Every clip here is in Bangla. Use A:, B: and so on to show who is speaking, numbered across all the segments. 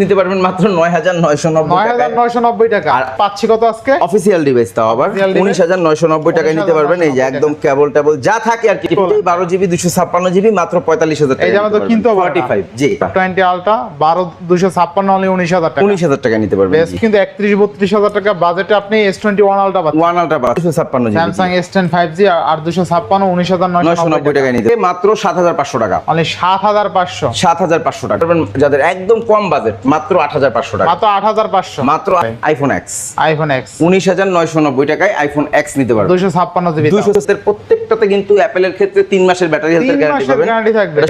A: নিতে পারবেন মাত্র নয় হাজার নয়শো নব্বই
B: টাকা। আর পাচ্ছি কত আজকে?
A: অফিসিয়াল ডিভাইস তাও আবার। উনিশ হাজার নয়শো নব্বই টাকায় নিতে পারবেন। এই যে একদম কেবল টেবল যা থাকে আর কি। বারো জিবি দুশো ছাপ্পান্ন জিবি মাত্র পঁয়তাল্লিশ হাজার
B: তো কিনতে
A: forty five G.
B: Twenty ultra বারো দুশো ছাপ্পান্ন হলে উনিশ হাজার টাকা।
A: উনিশ হাজার টাকা নিতে পারবেন
B: কিন্তু একত্রিশ বত্রিশ হাজার টাকা। বাজেটে আপনি S twenty one ultra
A: one ultra দুশো ছাপ্পান্ন
B: Samsung S ten five G আর দুশো ছাপ্পান্ন উনিশ হাজার
A: নয়শো নব্বই টাকায় নিতে মাত্র সাত হাজার পাঁচশো টাকা।
B: মানে সাত হাজার পাঁচশো।
A: সাত হাজার পাঁচশো টাকা। যাদের একদম কম বাজেট মাত্র আট হাজার পাঁচশো টাকা।
B: মাত্র আট হাজার পাঁচশো।
A: মাত্র আইফোন এক্স
B: আইফোন এক্স
A: উনিশ হাজার নয়শো নব্বই টাকায় আইফোন এক্স নিতে পারবেন
B: দুশো ছাপ্পান্ন জিবি
A: দুইশো প্রত্যেকটাতে কিন্তু অ্যাপেলের ক্ষেত্রে তিন মাসের ব্যাটারি হেলথের গ্যারান্টি পাবেন।
B: গ্যারান্টি থাকবে।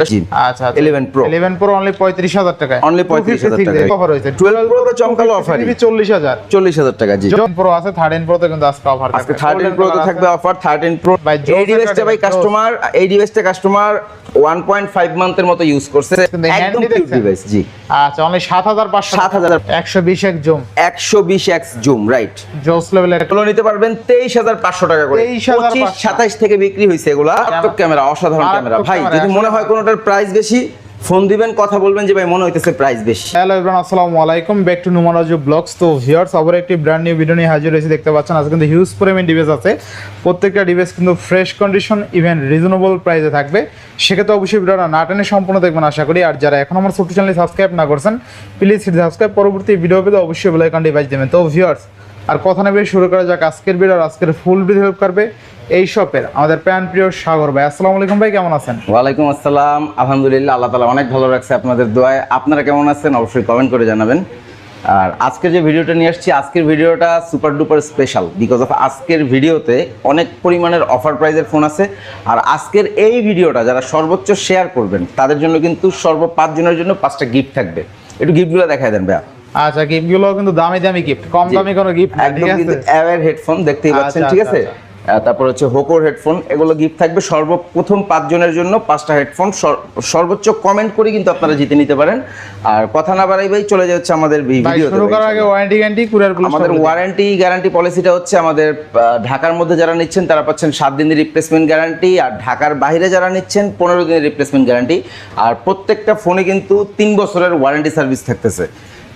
B: আচ্ছা
A: 11 Pro।
B: ইলেভেন প্রো অনলি পঁয়ত্রিশ হাজার টাকা
A: Only 35,000 টাকায়।
B: অফার হয়েছে
A: টুয়েলভ প্রো তো চমকালো অফার
B: চল্লিশ হাজার।
A: চল্লিশ হাজার টাকা জি।
B: প্রো আছে থার্টিন প্রোতে কিন্তু আজকে অফার
A: আজকে থার্টিন প্রো থাকবে অফার থার্টিন প্রো এই ডিভাইসটা ভাই কাস্টমার এই ডিভাইসটা কাস্টমার ওয়ান পয়েন্ট ফাইভ মান্থের মতো ইউজ করছে। একদম ডিভাইস জি।
B: আচ্ছা অনলি সাত হাজার পাঁচশো
A: 7,000
B: একশো বিশ এক জুম।
A: একশো বিশ এক্স জুম রাইট
B: জোস লেভেলের
A: এগুলো নিতে পারবেন তেইশ হাজার পাঁচশো টাকা করে।
B: 23,500
A: পঁচিশ। সাতাইশ থেকে বিক্রি হয়েছে এগুলা। ক্যামেরা অসাধারণ ক্যামেরা। ভাই যদি মনে হয় কোনটার প্রাইস বেশি ফোন দিবেন, কথা বলবেন যে ভাই মনে হইতেছে প্রাইস বেশি।
B: হ্যালো এভরিওয়ান আসসালামু আলাইকুম। ব্যাক টু নুমারাজু ব্লগস তো ভিউয়ার্স আবার একটি ব্র্যান্ড নিউ ভিডিও নিয়ে হাজির হয়েছি, দেখতে পাচ্ছেন, আজকে কিন্তু হিউজ পরিমাণ ডিভাইস আছে। প্রত্যেকটা ডিভাইস কিন্তু ফ্রেশ কন্ডিশন ইভেন রিজনেবল প্রাইসে থাকবে। সেক্ষেত্রে অবশ্যই ভিডিওটা না টেনে সম্পূর্ণ দেখবেন, আশা করি। আর যারা এখন আমার ছোট চ্যানেল সাবস্ক্রাইব না করছেন প্লিজ সাবস্ক্রাইব পরবর্তী ভিডিও পেতে অবশ্যই বেলাইকন ডিভাইস দেবেন। তো ভিউয়ার্স আর কথা নেবে শুরু করা যাক আজকের ভিডিও আর আজকের ফুল ভিডিও হেল্প করবে এই শপের আমাদের প্যান প্রিয় সাগর ভাই। আসসালামু আলাইকুম ভাই, কেমন আছেন?
A: ওয়ালাইকুম আসসালাম। আলহামদুলিল্লাহ, আল্লাহ তালা অনেক ভালো রাখছে আপনাদের দোয়ায়। আপনারা কেমন আছেন? অবশ্যই কমেন্ট করে জানাবেন। আর আজকে যে ভিডিওটা নিয়ে আসছি, আজকের ভিডিওটা super duper special because of আজকের ভিডিওতে অনেক পরিমাণের অফার প্রাইজের ফোন আছে। আর আজকের এই ভিডিওটা যারা সর্বোচ্চ শেয়ার করবেন, তাদের জন্য কিন্তু সর্ব পাঁচজনের জন্য পাঁচটা গিফট থাকবে। একটু গিফটগুলো দেখায় দেন ভাইয়া।
B: আচ্ছা গিফটগুলো কিন্তু দামি দামি গিফট কম। দামি কোনো গিফট
A: একদম কিন্তু অ্যাওয়ার হেডফোন দেখতেই পাচ্ছেন
B: আচ্ছা,
A: ঠিক
B: আচ্ছা,
A: আছে তারপর হচ্ছে হোকোর হেডফোন এগুলো গিফট থাকবে সর্বপ্রথম পাঁচজনের জন্য পাঁচটা হেডফোন সর্বোচ্চ কমেন্ট করে কিন্তু আপনারা জিতে নিতে পারেন। আর কথা না বাড়াই ভাই চলে যাচ্ছে আমাদের ভিডিও
B: শুরু করার আগে ওয়ারেন্টি গ্যারান্টি কুরিয়ার
A: আমাদের ওয়ারেন্টি গ্যারান্টি পলিসিটা হচ্ছে আমাদের ঢাকার মধ্যে যারা নিচ্ছেন তারা পাচ্ছেন সাত দিনের রিপ্লেসমেন্ট গ্যারান্টি আর ঢাকার বাইরে যারা নিচ্ছেন পনেরো দিনের রিপ্লেসমেন্ট গ্যারান্টি আর প্রত্যেকটা ফোনে কিন্তু তিন বছরের ওয়ারেন্টি সার্ভিস থাকতেছে।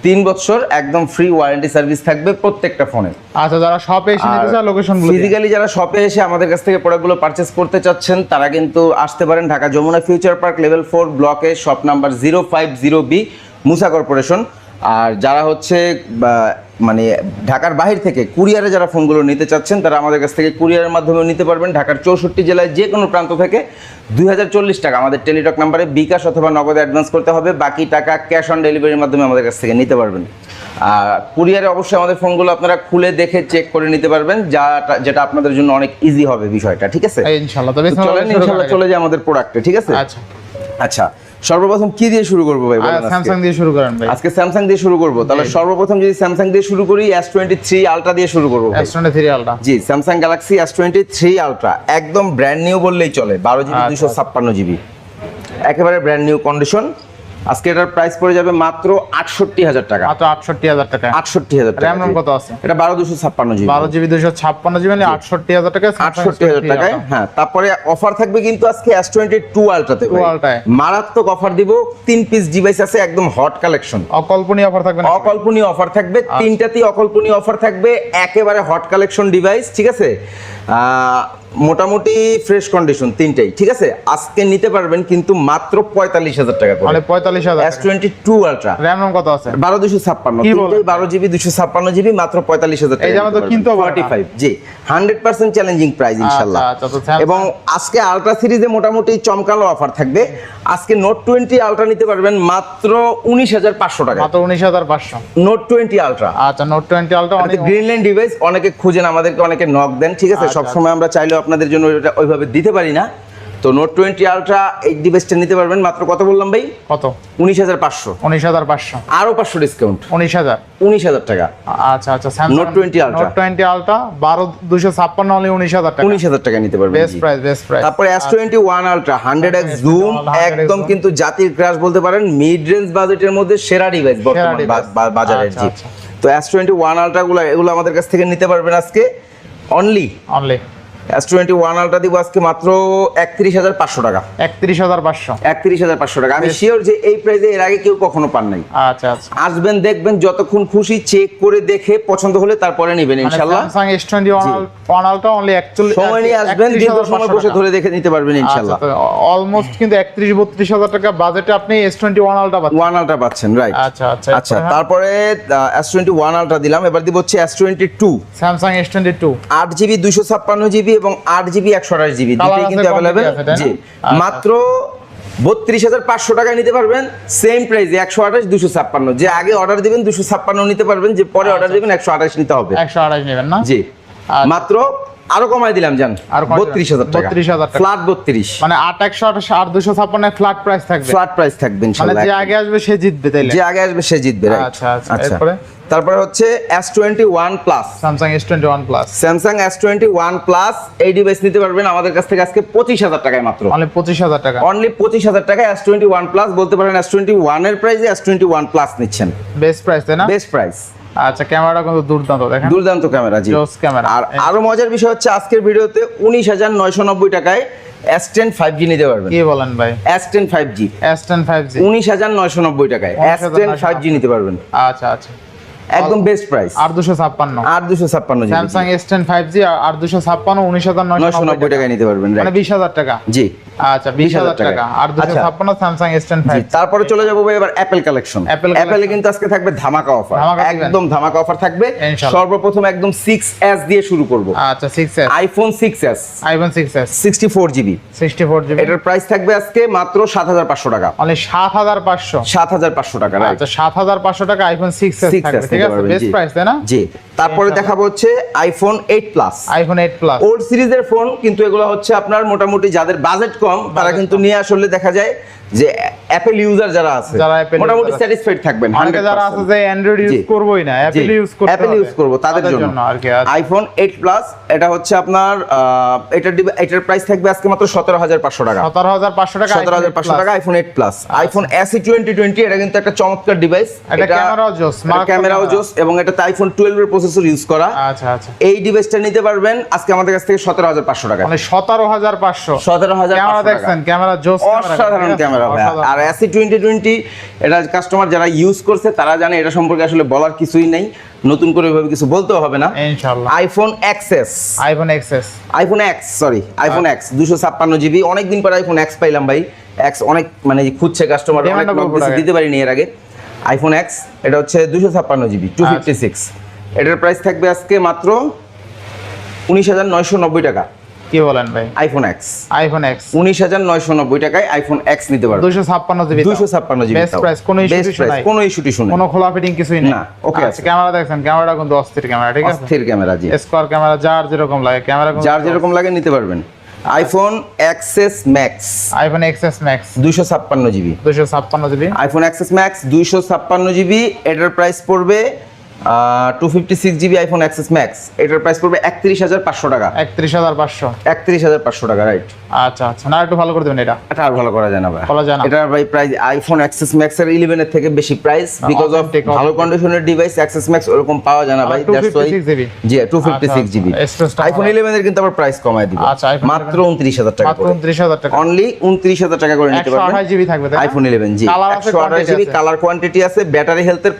A: তিন বছর একদম ফ্রি ওয়ারেন্টি সার্ভিস থাকবে প্রত্যেকটা ফোনে
B: আচ্ছা যারা শপে এসে নিতে চায় লোকেশন
A: ফিজিক্যালি যারা শপে এসে আমাদের কাছ থেকে প্রোডাক্টগুলো পারচেস করতে চাচ্ছেন তারা কিন্তু আসতে পারেন Dhaka Jamuna future park level four ব্লকে shop number zero five zero B Musa corporation আর যারা হচ্ছে মানে ঢাকার বাহির থেকে কুরিয়ারে যারা ফোনগুলো নিতে চাচ্ছেন তারা আমাদের কাছ থেকে কুরিয়ারের মাধ্যমে নিতে পারবেন। ঢাকার চৌষট্টি জেলায় যে কোনো প্রান্ত থেকে দু হাজার চল্লিশ টাকা আমাদের টেলিটক নাম্বারে বিকাশ অথবা নগদে অ্যাডভান্স করতে হবে। বাকি টাকা ক্যাশ অন ডেলিভারির মাধ্যমে আমাদের কাছ থেকে নিতে পারবেন। আর কুরিয়ারে অবশ্যই আমাদের ফোনগুলো আপনারা খুলে দেখে চেক করে নিতে পারবেন যা যেটা আপনাদের জন্য অনেক ইজি হবে বিষয়টা ঠিক আছে?
B: ইনশাআল্লাহ।
A: চলে যাই আমাদের প্রোডাক্টে ঠিক আছে?
B: আচ্ছা।
A: আচ্ছা। সর্বপ্রথম কি দিয়ে শুরু করব ভাই?
B: স্যামসাং দিয়ে শুরু করেন ভাই।
A: আজকে স্যামসাং দিয়ে শুরু করব। তাহলে সর্বপ্রথম যদি স্যামসাং দিয়ে শুরু করি এস টোয়েন্টি থ্রি আলট্রা দিয়ে শুরু করব এস
B: টোয়েন্টি থ্রি আলট্রা
A: জি Samsung galaxy S twenty three ultra একদম ব্র্যান্ড নিউ বললেই চলে বারো জিবি
B: আচ্ছা,
A: দুশো ছাপ্পান্ন জিবি। একেবারে ব্র্যান্ড নিউ কন্ডিশন আজকে এটার প্রাইস পড়ে যাবে মাত্র আটষট্টি হাজার টাকা।
B: মাত্র আটষট্টি হাজার টাকা।
A: আটষট্টি হাজার টাকা।
B: র্যাম কত আছে?
A: এটা বারো দুশো ছাপ্পান্ন জিবি।
B: বারো জিবি দুশো ছাপ্পান্ন জিবি আটষট্টি হাজার টাকা
A: আটষট্টি হাজার টাকায় হ্যাঁ তারপরে অফার থাকবে কিন্তু আজকে এস টোয়েন্টি টু আলট্রাতে
B: 2 আলট্রায়।
A: মারাত্মক অফার দিব তিন পিস ডিভাইস আছে একদম হট কালেকশন
B: অকল্পনীয় অফার থাকবে
A: অকল্পনীয় অফার থাকবে তিনটাতেই অকল্পনীয় অফার থাকবে একেবারে হট কালেকশন ডিভাইস ঠিক আছে? মোটামুটি ফ্রেশ কন্ডিশন তিনটাই ঠিক আছে? আজকে নিতে পারবেন কিন্তু মাত্র পঁয়তাল্লিশ হাজার টাকা
B: মানে পঁয়তাল্লিশ
A: আলট্রা
B: কত আছে?
A: মাত্র জি। চ্যালেঞ্জিং প্রাইস
B: আচ্ছা, Samsung-
A: এবং আজকে আলট্রা সিরিজে মোটামুটি চমকালো অফার থাকবে। আজকে নোট টোয়েন্টি আলট্রা নিতে পারবেন মাত্র উনিশ হাজার পাঁচশো টাকা
B: মাত্র উনিশ হাজার পাঁচশো।
A: নোট টোয়েন্টি আলট্রা
B: আচ্ছা নোট অনেক
A: গ্রিনল্যান্ড ডিভাইস অনেকে খুঁজেন আমাদেরকে অনেকে নক দেন ঠিক আছে?
B: আচ্ছা,
A: সবসময় আমরা চাইলেও আপনাদের জন্য ওইভাবে দিতে পারি না। তো নোট টোয়েন্টি আলট্রা এই ডিভাইসটা নিতে পারবেন। মাত্র কত বললাম ভাই?
B: কত?
A: উনিশ হাজার পাঁচশো।
B: উনিশ হাজার পাঁচশো।
A: আরও পাঁচশো ডিসকাউন্ট
B: উনিশ হাজার।
A: উনিশ হাজার টাকা।
B: আচ্ছা আচ্ছা note
A: twenty 20 Ultra।
B: Note twenty ultra বারো দুশো ছাপ্পান্ন হলে উনিশ হাজার টাকা।
A: উনিশ হাজার টাকা নিতে পারবেন
B: বেস্ট প্রাইস বেস্ট প্রাইস
A: তারপরে S twenty one ultra hundred X zoom একদম কিন্তু জাতির ক্রাশ বলতে পারেন মিড রেঞ্জ বাজেটের মধ্যে সেরা ডিভাইস বর্তমান বাজারের
B: আচ্ছা,
A: জি।
B: আচ্ছা।
A: তো এস টোয়েন্টি ওয়ান আলট্রা গুলো এগুলো আমাদের কাছ থেকে নিতে পারবেন আজকে। Only
B: only
A: S twenty one ultra দিব আজকে মাত্র একত্রিশ হাজার পাঁচশো টাকা।
B: একত্রিশ হাজার পাঁচশো।
A: একত্রিশ হাজার পাঁচশো টাকা। আমি শিওর যে এই প্রাইসে এর আগে কেউ কখনো পান নাই।
B: আচ্ছা আচ্ছা।
A: আসবেন দেখবেন যতক্ষণ খুশি চেক করে দেখে পছন্দ হলে তারপরে নেবেন ইনশাল্লাহ
B: Samsung S twenty one ultra only একচল্লিশ
A: সময় নিয়ে আসবেন দীর্ঘ সময় বসে ধরে দেখে নিতে পারবেন ইনশাল্লাহ
B: অলমোস্ট কিন্তু একত্রিশ বত্রিশ হাজার টাকা বাজেটে আপনি এস টোয়েন্টি ওয়ান আলট্রা পাচ্ছেন।
A: ওয়ান আলট্রা পাচ্ছেন রাইট
B: আচ্ছা আচ্ছা
A: আচ্ছা তারপরে এস টোয়েন্টি ওয়ান আলট্রা দিলাম এবার দিব হচ্ছে S twenty two
B: Samsung S twenty two
A: আট জিবি দুইশো ছাপ্পান্ন জিবি এবং আট জিবি একশো আঠাশ জিবি দুটোই কিন্তু অ্যাভেলেবেল? জি।
B: আচ্ছা।
A: মাত্র বত্রিশ হাজার পাঁচশো টাকায় নিতে পারবেন সেম প্রাইসে একশো আঠাশ দুশো ছাপ্পান্ন। যে আগে অর্ডার দিবেন দুশো ছাপ্পান্ন নিতে পারবেন যে পরে অর্ডার দিবেন একশো আঠাশ নিতে হবে।
B: একশো আঠাশ নেবেন না?
A: জি।
B: আচ্ছা।
A: মাত্র আরও কমাই দিলাম জান।
B: আরও।
A: বত্রিশ হাজার
B: 32,000 টাকা।
A: ফ্ল্যাট বত্রিশ।
B: মানে আট একশো আট দুশো ছাপ্পান্ন ফ্ল্যাট প্রাইস থাকবে।
A: ফ্ল্যাট প্রাইস থাকবে
B: মানে
A: ইনশাল্লাহ।
B: যে আগে আসবে সে জিতবে তাইলে?
A: যে আগে আসবে সে জিতবে
B: আচ্ছা, আচ্ছা।
A: তারপরে হচ্ছে S twenty one plus
B: Samsung S twenty one plus
A: Samsung S twenty one plus এই ডিভাইস নিতে পারবেন আমাদের কাছ থেকে আজকে পঁচিশ হাজার টাকায় মাত্র।
B: অনলি পঁচিশ হাজার টাকা।
A: অনলি পঁচিশ হাজার টাকা এস টোয়েন্টি ওয়ান প্লাস বলতে পারেন এস টোয়েন্টি ওয়ানের প্রাইসে এস টোয়েন্টি ওয়ান প্লাস নিচ্ছেন।
B: বেস্ট প্রাইস তাই না?
A: বেস্ট প্রাইস
B: আচ্ছা ক্যামেরাটা কিন্তু দুর্দান্ত দেখেন।
A: দুর্দান্ত ক্যামেরা জি।
B: camera।
A: আর আরও মজার বিষয় হচ্ছে আজকের ভিডিওতে উনিশ হাজার নয়শো নব্বই টাকায় এস টেন ফাইভ জি নিতে পারবেন।
B: কি বলেন ভাই?
A: S ten five G
B: S ten five G
A: উনিশ হাজার নয়শো নব্বই টাকায় এস টেন ফাইভ জি নিতে পারবেন।
B: আচ্ছা আচ্ছা।
A: একদম বেস্ট প্রাইস
B: আর দুশো ছাপ্পান্ন।
A: আর দুশো ছাপ্পান্ন G
B: Samsung S ten five G আর দুশো ছাপ্পান্ন উনিশ হাজার
A: নয়শো নব্বই টাকায়। নিতে পারবেন
B: মানে? বিশ হাজার টাকা।
A: জি।
B: আচ্ছা বিশ হাজার
A: 20,000
B: টাকা। আর
A: আচ্ছা।
B: স্যামসাং
A: তারপরে চলে যাব ভাই এবার অ্যাপেল কালেকশন
B: Apple
A: কিন্তু আজকে থাকবে ধামাকা অফার একদম ধামাকা অফার থাকবে। সর্বপ্রথম একদম সিক্স দিয়ে শুরু করব।
B: আচ্ছা
A: আইফোন
B: আইফোন
A: এটার প্রাইস থাকবে আজকে মাত্র টাকা। রাইট
B: আচ্ছা আইফোন থাকবে ঠিক আছে? বেস্ট প্রাইস তাই না?
A: জি তারপরে দেখাবো হচ্ছে iPhone plus
B: iPhone eight plus
A: old সিরিজের ফোন কিন্তু এগুলো হচ্ছে আপনার মোটামুটি যাদের বাজেট কম তারা কিন্তু নিয়ে আসলে দেখা যায় যে অ্যাপেল ইউজার যারা আছে মোটামুটি স্যাটিসফাইড থাকবেন
B: অনেকে যারা আছে যে অ্যান্ড্রয়েড ইউজ। করবোই না অ্যাপেল ইউজ করতে
A: অ্যাপেল ইউজ করব তাদের জন্য।
B: আর কি।
A: আইফোন 8 প্লাস এটা হচ্ছে আপনার আহ, এটার প্রাইস থাকবে আজকে মাত্র 17500 টাকা।
B: সতেরো হাজার পাঁচশো টাকা
A: সতেরো হাজার পাঁচশো টাকা iPhone eight plus iPhone twenty twenty এটা কিন্তু একটা চমৎকার ডিভাইস
B: এটা ক্যামেরাও জোস, মারাত্মক
A: ক্যামেরাও
B: ক্যামেরা।
A: জোস এবং এটাতে আইফোন টুয়েলভ এর প্রসেসর ইউজ করা।
B: আচ্ছা আচ্ছা।
A: এই ডিভাইসটা নিতে পারবেন আজকে আমাদের কাছ থেকে সতেরো হাজার পাঁচশো টাকা।
B: মানে সতেরো হাজার পাঁচশো।
A: সতেরো হাজার
B: ক্যামেরা দেখছেন ক্যামেরা জোস
A: অসাধারণ ক্যামেরা। ভাই। আর এসি টোয়েন্টি টোয়েন্টি এটা কাস্টমার যারা ইউজ করছে তারা জানে এটা সম্পর্কে আসলে বলার কিছুই নেই। নতুন করে এভাবে কিছু বলতেও হবে না।
B: ইনশাআল্লাহ।
A: IPhone XS
B: iPhone XS
A: iPhone X sorry iPhone X দুশো ছাপ্পান্ন জিবি অনেকদিন পর আইফোন এক্স পাইলাম ভাই। এক্স অনেক মানে খুঁজছে কাস্টমার অনেক। দিতে পারিনি এর আগে। আইফোন এক্স এটা হচ্ছে দুশো ছাপ্পান্ন জিবি টু ফিফটি সিক্স এটার প্রাইস থাকবে আজকে মাত্র উনিশ হাজার নয়শো নব্বই টাকা।
B: কি বলেন ভাই?
A: আইফোন এক্স
B: আইফোন এক্স
A: উনিশ হাজার নয়শো নব্বই টাকায় আইফোন এক্স নিতে পারবে।
B: দুশো ছাপ্পান্ন জিবি
A: দুশো ছাপ্পান্ন জিবি
B: বেস্ট প্রাইস কোনো ইস্যু নাই।
A: কোনো ইস্যু টিস্যু
B: কোনো খোলা ফিটিং কিছুই
A: না, okay
B: আচ্ছা
A: আছে।
B: ক্যামেরা দেখছেন ক্যামেরাটা কিন্তু অস্থির ক্যামেরা ঠিক আছে?
A: অস্থির ক্যামেরা জি।
B: স্কোয়ার ক্যামেরা যার যেরকম লাগে ক্যামেরা
A: যার যেরকম লাগে নিতে পারবেন। IPhone XS max
B: iPhone XS max
A: দুইশো ছাপ্পান্ন জিবি।
B: দুশো ছাপ্পান্ন জিবি।
A: আইফোন এক্সএস ম্যাক্স দুইশো ছাপ্পান্ন জিবি। এটার প্রাইস পড়বে two fifty six GB iPhone XS max এটার প্রাইস পড়বে একত্রিশ হাজার পাঁচশো টাকা।
B: একত্রিশ হাজার পাঁচশো।
A: একত্রিশ হাজার পাঁচশো টাকা রাইট
B: আচ্ছা আচ্ছা। না একটু ভালো করে দেবেন এটা।
A: এটা আর ভালো করা যায় না ভাই।
B: যায় না।
A: ভাই প্রাইস আইফোন এক্সএস ম্যাক্স এর ইলেভেনের থেকে বেশি প্রাইস বিকজ অফ ভালো কন্ডিশনের ডিভাইস এক্সএস ম্যাক্স ওরকম পাওয়া যায় না ভাই
B: আর 256
A: জি two fifty six GB iPhone
B: ভালো।
A: ইলেভেনের কিন্তু আবার প্রাইস কমায় দিব।
B: আচ্ছা,
A: মাত্র উনত্রিশ হাজার টাকা
B: মাত্র উনত্রিশ হাজার টাকা।
A: অনলি উনত্রিশ হাজার টাকা করে নিতে পারবেন।
B: জিবি থাকবে
A: আইফোন ইলেভেন জি একশো আঠাশ জিবি কালার কোয়ান্টিটি আছে ব্যাটারি হেলথের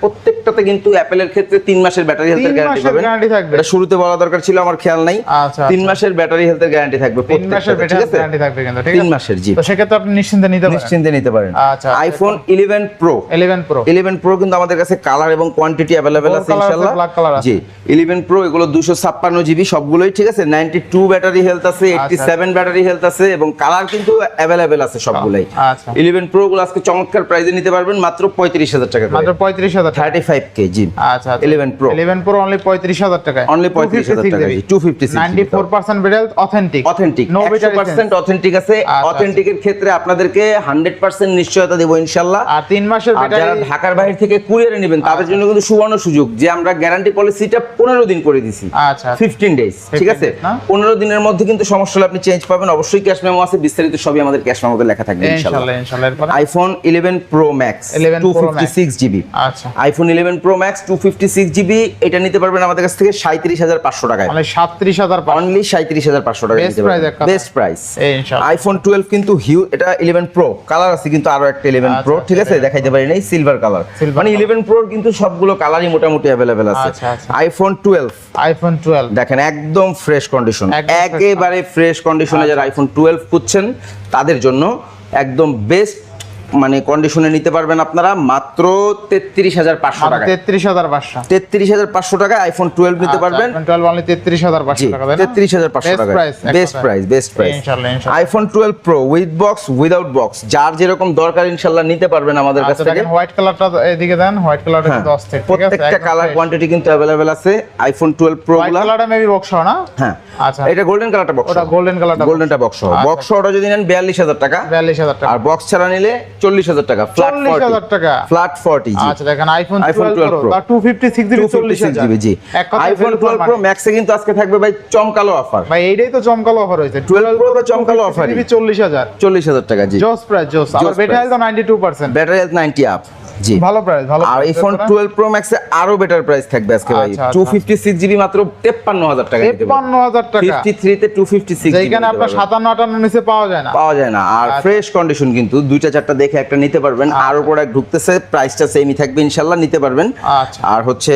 A: প্রত্যেকটাতে কিন্তু অ্যাপেলের ক্ষেত্রে তিন মাসের ব্যাটারি হেলথের গ্যারান্টি পাবেন।
B: থাকবে।
A: এটা শুরুতে বলা দরকার ছিল আমার খেয়াল নাই।
B: আচ্ছা,
A: তিন
B: আচ্ছা।
A: মাসের ব্যাটারি হেলথের গ্যারান্টি থাকবে
B: তিন মাসের গ্যারান্টি থাকবে কিন্তু
A: তিন জি।
B: তো সেক্ষেত্রে আপনি নিশ্চিন্তে নিতে পারেন।
A: নিশ্চিন্তে নিতে পারেন।
B: আচ্ছা,
A: iPhone eleven pro
B: eleven pro
A: eleven pro কিন্তু আমাদের কাছে কালার এবং কোয়ান্টিটি অ্যাভেলেবেল আছে
B: আছে।
A: জি ইলেভেন প্রো এগুলো দুশো ছাপ্পান্ন জিবি সবগুলোই ঠিক আছে? নাইনটি টু ব্যাটারি হেলথ আছে এইটটি সেভেন ব্যাটারি হেলথ আছে এবং কালার কিন্তু অ্যাভেলেবেল আছে সবগুলোই।
B: আচ্ছা।
A: ইলেভেন প্রো গুলো আজকে চমৎকার প্রাইসে নিতে পারবেন মাত্র পঁয়ত্রিশ হাজার টাকা
B: মাত্র পঁয়ত্রিশ হাজার টাকা।
A: থার্টি ফাইভ কে জি
B: আচ্ছা।
A: Eleven pro
B: eleven pro only পঁয়ত্রিশ হাজার টাকায়।
A: অনলি পঁয়ত্রিশ হাজার টাকা two fifty
B: ninety four percent বেডেল authentic
A: authentic একশো পার্সেন্ট অথেন্টিক আছে।
B: আচ্ছা।
A: অথেন্টিকের ক্ষেত্রে আপনাদেরকে হান্ড্রেড পার্সেন্ট নিশ্চয়তা দেবো ইনশাল্লাহ।
B: আর তিন মাসের
A: যারা ঢাকার বাইরে থেকে কুরিয়ারে নেবেন তাদের জন্য কিন্তু সুবর্ণ সুযোগ যে আমরা গ্যারান্টি পলিসিটা পনেরো দিন করে দিছি।
B: আচ্ছা।
A: ফিফটিন ডেজ ঠিক আছে? পনেরো দিনের মধ্যে কিন্তু সমস্যা হলে আপনি চেঞ্জ পাবেন। অবশ্যই ক্যাশ মেমো আছে বিস্তারিত সবই আমাদের ক্যাশ মেমোতে লেখা থাকবে ইনশাল্লাহ। IPhone eleven pro max
B: 11
A: two
B: Pro
A: fifty. Six GB
B: আচ্ছা।
A: IPhone eleven pro max two fifty fifty six GB এটা নিতে পারবেন আমাদের কাছ থেকে সাঁত্রিশ হাজার পাঁচশো টাকায়।
B: মানে সাতত্রিশ হাজার
A: অনলি সাঁত্রিশ হাজার পাঁচশো টাকা বেস্ট প্রাইস
B: এই ইনশাআল্লাহ।
A: আইফোন টুয়েলভ কিন্তু হিউ এটা ইলেভেন প্রো কালার আছে কিন্তু আরও একটা ইলেভেন
B: আচ্ছা,
A: প্রো ঠিক আছে?
B: আচ্ছা,
A: দেখাইতে পারি নাই সিলভার কালার মানে। ইলেভেন প্রোর কিন্তু সবগুলো কালারই মোটামুটি অ্যাভেলেবেল আছে।
B: আচ্ছা, আচ্ছা।
A: আইফোন টুয়েলভ
B: আইফোন টুয়েলভ
A: দেখেন একদম ফ্রেশ কন্ডিশন
B: আচ্ছা।
A: একেবারে ফ্রেশ কন্ডিশনে যারা আইফোন টুয়েলভ খুঁজছেন তাদের জন্য একদম বেস্ট মানে কন্ডিশনে নিতে পারবেন আপনারা মাত্র তেত্রিশ হাজার পাঁচশো টাকা
B: তেত্রিশ হাজার পাঁচশো।
A: তেত্রিশ হাজার পাঁচশো টাকা আইফোন টুয়েলভ নিতে পারবেন।
B: টুয়েলভ অনলি তেত্রিশ হাজার পাঁচশো টাকা
A: তেত্রিশ হাজার পাঁচশো টাকা best. Price best price. IPhone twelve pro with box without box যার যেরকম দরকার ইনশাল্লাহ নিতে পারবেন আমাদের কাছ
B: আচ্ছা
A: থেকে।
B: হোয়াইট কালারটা এদিকে দেন হোয়াইট কালারটা
A: হ্যাঁ,
B: কিন্তু অস্থির
A: প্রত্যেকটা কালার কোয়ান্টিটি কিন্তু অ্যাভেলেবেল আছে আইফোন টুয়েলভ প্রো
B: কালারটা মেবি বক্স না?
A: হ্যাঁ।
B: আচ্ছা।
A: এটা গোল্ডেন কালারটা বক্স
B: ওটা colourটা box।
A: গোল্ডেনটা বক্স
B: আচ্ছা।
A: বক্স ওটা যদি নেন বিয়াল্লিশ হাজার টাকা।
B: বিয়াল্লিশ হাজার টাকা।
A: আর বক্স ছাড়া নিলে চল্লিশ হাজার টাকা ফ্ল্যাট
B: চল্লিশ হাজার টাকা।
A: ফ্ল্যাট ফর্টি
B: আচ্ছা দেখেন iPhone
A: iPhone
B: twelve
A: 12
B: pro two fifty six GB চল্লিশ
A: 256
B: হাজার।
A: জিবি জি। আইফোন টুয়েলভ প্রো ম্যাক্সে কিন্তু আজকে থাকবে ভাই চমকালো অফার
B: ভাই এইটাই তো চমকালো অফার হয়েছে।
A: 12 প্রো তো চমকালো অফার।
B: চল্লিশ হাজার।
A: চল্লিশ হাজার টাকা জি।
B: জোস প্রাইস জোস আর
A: battery
B: health ninety two percent
A: battery health ninety up জি।
B: ভালো প্রাইস ভালো
A: আর আইফোন
B: তারপরে?
A: টুয়েলভ প্রো ম্যাক্সে আরও বেটার প্রাইস থাকবে আজকে ভাই।
B: আচ্ছা, আচ্ছা।
A: জিবি মাত্র তেপ্পান্ন হাজার টাকা
B: তেপ্পান্ন হাজার টাকা।
A: ফিফটি থ্রিতে টু ফিফটি সিক্স
B: যেখানে আপনার সাতান্ন আটান্ন নিচে পাওয়া যায় না।
A: পাওয়া যায় না। আর
B: আচ্ছা।
A: ফ্রেশ কন্ডিশন কিন্তু দুইটা চারটা দেখে একটা নিতে পারবেন। আরও প্রোডাক্ট ঢুকতেছে প্রাইসটা সেমই থাকবে ইনশাল্লাহ নিতে পারবেন।
B: আচ্ছা।
A: আর হচ্ছে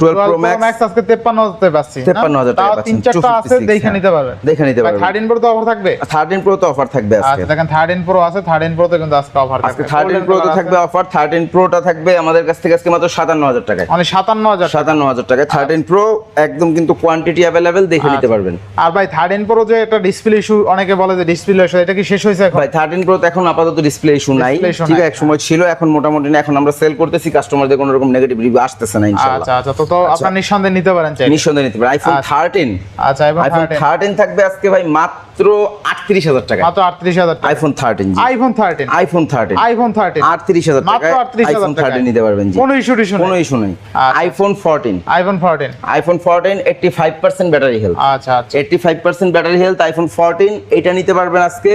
A: টুয়েলভ প্রো ম্যাক্স
B: ম্যাক্স আজকে তেপ্পান্ন হাজার পাচ্ছি
A: 53,000 টাকা
B: তাও
A: পাচ্ছেন,
B: তিন চারটা আছে দেখে
A: হ্যাঁ।
B: নিতে পারবেন।
A: দেখে নিতে পারবেন।
B: থার্টিন প্রো তো অফার থাকবে?
A: থার্টিন প্রো তো অফার থাকবে আজকে।
B: আচ্ছা দেখেন থার্টিন প্রো আছে থার্টিন প্রো তো কিন্তু আজকে অফার
A: আজকে থার্টিন প্রো তো থাকবে অফার থার্টিন প্রোটা থাকবে আমাদের কাছ থেকে আজকে মাত্র সাতান্ন হাজার টাকায়।
B: মানে সাতান্ন হাজার
A: সাতান্ন হাজার টাকায়। থার্টিন প্রো একদম কিন্তু কোয়ান্টিটি অ্যাভেলেবেল দেখে
B: আচ্ছা।
A: নিতে পারবেন।
B: আর ভাই থার্টিন প্রো যে একটা ডিসপ্লে ইস্যু অনেকে বলে যে ডিসপ্লে ইস্যু এটা কি শেষ হয়েছে এখন?
A: ভাই থার্টিন প্রো তো এখন আপাতত ডিসপ্লে ইস্যু নাই। ঠিক আছে এক সময় ছিল এখন মোটামুটি না এখন আমরা সেল করতেছি কাস্টমারদের কোনো রকম নেগেটিভ রিভিউ আসতেছে না ইনশাআল্লাহ।
B: আচ্ছা আচ্ছা তো তো আপনার নিঃসন্দেহে নিতে পারেন চাই
A: নিঃসন্দেহে নিতে পারেন। আইফোন
B: আচ্ছা।
A: থার্টিন
B: আচ্ছা এবং
A: আইফোন
B: থার্টিন
A: থার্টিন থাকবে আজকে ভাই মাত্র আটত্রিশ হাজার টাকা
B: মাত্র আটত্রিশ হাজার টাকা
A: iPhone thirteen
B: iPhone thirteen
A: iPhone thirteen
B: iPhone thirteen
A: আটত্রিশ হাজার
B: মাত্র
A: টাকা
B: 38,000
A: আইফোন
B: টাকায়।
A: থার্টিন নিতে পারবেন জি।
B: কোনো ইস্যু টিস্যু
A: কোনো
B: নেই?
A: ইস্যু নেই।
B: আচ্ছা।
A: IPhone fourteen
B: iPhone fourteen
A: iPhone fourteen eighty five percent battery health
B: আচ্ছা আচ্ছা।
A: Eighty five percent battery health iPhone fourteen এটা নিতে পারবেন আজকে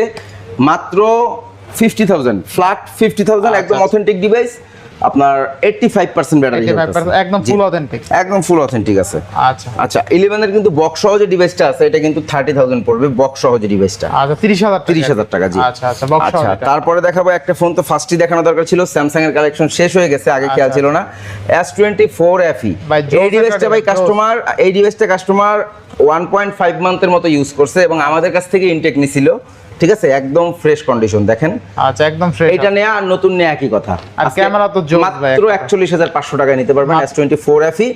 A: মাত্র fifty thousand flat fifty thousand একদম
B: আচ্ছা।
A: অথেন্টিক ডিভাইস আপনার এইটটি ফাইভ পার্সেন্ট ব্যাটারি
B: 85% একদম ফুল অথেন্টিক
A: একদম ফুল অথেন্টিক আছে।
B: আচ্ছা।
A: আচ্ছা ইলেভেনের কিন্তু বক্স সহ যে ডিভাইসটা আছে এটা কিন্তু থার্টি থাউজেন্ড পড়বে বক্স সহ যে ডিভাইসটা
B: আচ্ছা তিরিশ হাজার
A: তিরিশ হাজার টাকা জি।
B: আচ্ছা আচ্ছা বক্স
A: আচ্ছা তারপরে দেখাবো একটা ফোন তো ফার্স্টই দেখানো দরকার ছিল স্যামসাং এর কালেকশন শেষ হয়ে গেছে আগে খেয়াল
B: আচ্ছা।
A: ছিল না। এস টোয়েন্টি ফোর এফই
B: ভাই, জোস
A: এই ডিভাইসটা ভাই কাস্টমার এই ডিভাইসটা কাস্টমার ওয়ান পয়েন্ট ফাইভ মান্থের মতো ইউজ করছে এবং আমাদের কাছ থেকে ইনটেক নিছিল। ঠিক আছে? একদম ফ্রেশ কন্ডিশন দেখেন?
B: আচ্ছা একদম ফ্রেশ
A: এটা নেয়া আর নতুন নেয়া একই কথা।
B: আর ক্যামেরা তো জোস ভাই
A: মাত্র
B: একটা।
A: একচল্লিশ হাজার পাঁচশো টাকায় নিতে পারবেন
B: মাত্র।
A: এস টোয়েন্টি ফোর এফই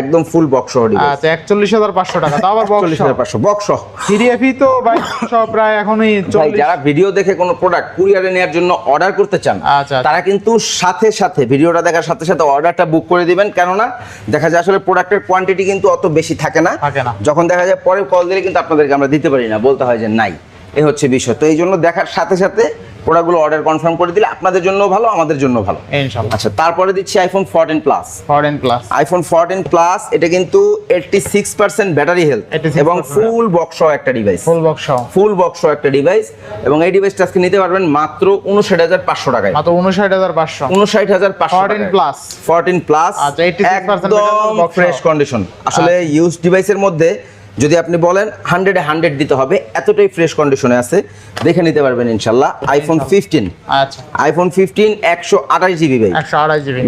A: একদম ফুল বক্স সহ ডিভাইস
B: আচ্ছা একচল্লিশ হাজার পাঁচশো টাকা তাও আবার বক্স
A: চল্লিশ হাজার পাঁচশো বক্স সহ।
B: থ্রি এফি তো ভাই সব প্রায় এখনই
A: 40
B: ভাই
A: যারা ভিডিও দেখে কোনো প্রোডাক্ট কুরিয়ারে নেওয়ার জন্য অর্ডার করতে চান
B: আচ্ছা, আচ্ছা।
A: তারা কিন্তু সাথে সাথে ভিডিওটা দেখার সাথে সাথে অর্ডারটা বুক করে দিবেন। কেননা দেখা যায় আসলে প্রোডাক্টের কোয়ান্টিটি কিন্তু অত বেশি থাকে না।
B: থাকে না।
A: যখন দেখা যায় পরে কল দিলে কিন্তু আপনাদেরকে আমরা দিতে পারি না বলতে হয় যে নাই। এই হচ্ছে বিষয়। তো এই জন্য দেখার সাথে সাথে প্রোডাক্টগুলো অর্ডার কনফার্ম করে দিলে আপনাদের জন্য ভালো আমাদের জন্য ভালো।
B: ইনশাল্লাহ
A: আচ্ছা তারপরে দিচ্ছি iPhone fourteen plus
B: foreign plus
A: iPhone fourteen plus এটা কিন্তু eighty six percent battery health এবং ফুল বক্স একটা device
B: full box
A: full box একটা ডিভাইস এবং এই ডিভাইসটা আজকে নিতে পারবেন মাত্র উনষাট হাজার পাঁচশো টাকায়।
B: মাত্র উনষাট হাজার পাঁচশো।
A: উনষাট হাজার পাঁচশো
B: 14 plus।
A: ফোরটিন প্লাস
B: আচ্ছা, 86%
A: একদম ফ্রেশ কন্ডিশন আসলে ইউজ ডিভাইসের মধ্যে যদি আপনি বলেন হান্ড্রেডে হান্ড্রেড দিতে হবে এতটাই ফ্রেশ কন্ডিশনে আছে দেখে নিতে পারবেন ইনশাল্লাহ। আইফোন ফিফটিন আইফোন ফিফটিন একশো আঠাশ জিবি ভাই।